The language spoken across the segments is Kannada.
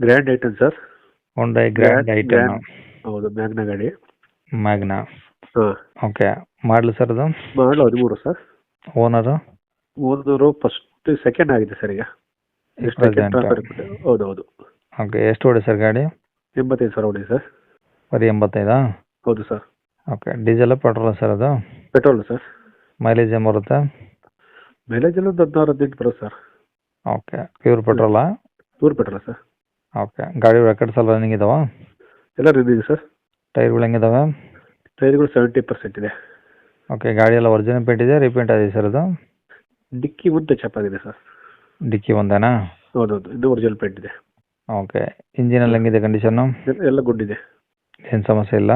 Grand i ten sir Hyundai Grand Grand- i ten ಹೌದು ಮ್ಯಾಗ್ನ ಗಾಡಿ. ಮ್ಯಾಗ್ನ ಹಾಂ. ಓಕೆ ಮಾಡಲು ಸರ್ ಅದು? ಮಾಡಲು ಹದಿಮೂರು sir owner owner first second ಆಗಿದೆ ಸರ್ ಈಗ. ಹೌದು ಹೌದು ಓಕೆ ಎಷ್ಟು ಹೊಡಿ ಸರ್ ಗಾಡಿ? ಎಂಬತ್ತೈದು ಸಾವಿರ ಹೊಡಿ ಸರ್ ಬರೀ ಎಂಬತ್ತೈದಾ? ಹೌದು sir okay diesel petrol sir ಅದು? ಪೆಟ್ರೋಲ್ ಸರ್ ಮೈಲೇಜ್ ಏನು ಬರುತ್ತೆ? ಮೈಲೇಜ್ ಎಲ್ಲ ಒಂದು ಹದಿನಾರು ಹದಿನೆಂಟು ಬರುತ್ತೆ ಸರ್ ಓಕೆ ಪ್ಯೂರ್ ಪೆಟ್ರೋಲಾ ಪ್ಯೂರ್ ಪೆಟ್ರೋಲ್ ಸರ್ ಓಕೆ. ಗಾಡಿ ರೆಕಾರ್ಡ್ಸ್ ಎಲ್ಲ ರನ್ನಿಂಗ್ ಇದಾವ? ಎಲ್ಲ ಇದೆ ಸರ್. ಟೈರ್ಗಳು ಹೆಂಗಿದಾವೆ ಟೈರ್ಗಳು ಸೆವೆಂಟಿ ಪರ್ಸೆಂಟ್ ಇದೆ. ಓಕೆ ಗಾಡಿ ಎಲ್ಲ ಒರಿಜಿನಲ್ ಪೇಂಟ್ ಇದೆ ರೀಪೇಂಟ್ ಆಗಿದೆ ಸರ್ ಅದು? ಡಿಕ್ಕಿ ಉದ್ದ ಚಪ್ಪಾಗಿದೆ ಸರ್. ಡಿಕ್ಕಿ ಒಂದೇನಾ? ಹೌದು ಇದು ಒರಿಜಿನಲ್ ಪೇಂಟ್ ಇದೆ. ಓಕೆ ಇಂಜಿನ್ ಎಲ್ಲ ಹೆಂಗಿದೆ ಕಂಡೀಷನ್ನು ಎಲ್ಲ- ಗುಡ್ ಇದೆ. ಏನು ಸಮಸ್ಯೆ ಇಲ್ಲ?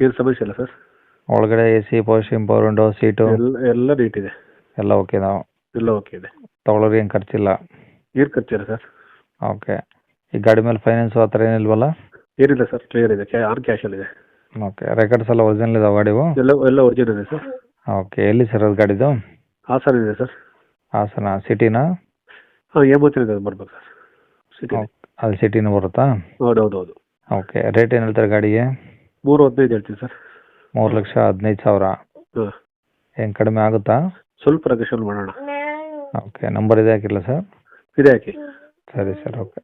ಏನು ಸಮಸ್ಯೆ ಇಲ್ಲ ಸರ್. ಒಳಗಡೆ A C posting power window seat ಎಲ್ಲ ಎಲ್ಲ ನೀಟ್ ಇದೆ. ಎಲ್ಲ ಓಕೆ ನಾವು ಎಲ್ಲ ಓಕೆ ಇದೆ. ತಗೊಳ್ಳೋರು ಏನು ಖರ್ಚಿಲ್ಲ? ಏನು ಖರ್ಚಿಲ್ಲ ಸರ್. ಓಕೆ. ಈ ಗಾಡಿ ಮೇಲೆ ಫೈನಾನ್ಸ್ ಆ ಥರ ಏನಿಲ್ವಲ್ಲ? ಏನಿಲ್ಲ ಸರ್ ಕ್ಲಿಯರ್ ಇದೆ. ಆರ್ ಕ್ಯಾಶ್ ಕ್ಯಾಶಲ್ಲಿ ಇದೆ. ಓಕೆ ರೆಕಾರ್ಡ್ಸ್ ಎಲ್ಲ ಒರಿಜಿನಲ್ ಇದಾವೆ ಗಾಡಿವು? ಎಲ್ಲ ಎಲ್ಲ ಒರಿಜಿನಲ್ ಇದೆ ಸರ್ ಓಕೆ ಎಲ್ಲಿ ಸರ್ ಅದು ಗಾಡಿದು? ಹಾಸನ ಇದೆ ಸರ್ ಹಾಸನ ಸಿಟಿನಾ ಹಾಂ ಏಮತ್ತಿನ ಇದೆ ಬರ್ಬೇಕು ಸರ್ ಸಿಟಿ ಓಕೆ ಅಲ್ಲಿ ಸಿಟಿನೂ ಬರುತ್ತಾ? ಹೌದು ಹೌದು ಹೌದು. ಓಕೆ ರೇಟ್ ಏನು ಹೇಳ್ತಾರೆ ಗಾಡಿಗೆ? ಮೂರು ಹದಿನೈದು ಹೇಳ್ತೀನಿ ಸರ್ ಮೂರು ಲಕ್ಷ ಹದಿನೈದು ಸಾವಿರ. ಹಾಂ. ಏನು ಕಡಿಮೆ ಆಗುತ್ತಾ? ಸ್ವಲ್ಪ ನೆಗೋಷಿಯಲ್ ಮಾಡೋಣ. ಓಕೆ ನಂಬರ್ ಇದೆ ಹಾಕಿಲ್ಲ ಸರ್ ಇದೆ ಹಾಕಿ. ಸರಿ ಸರ್ ಓಕೆ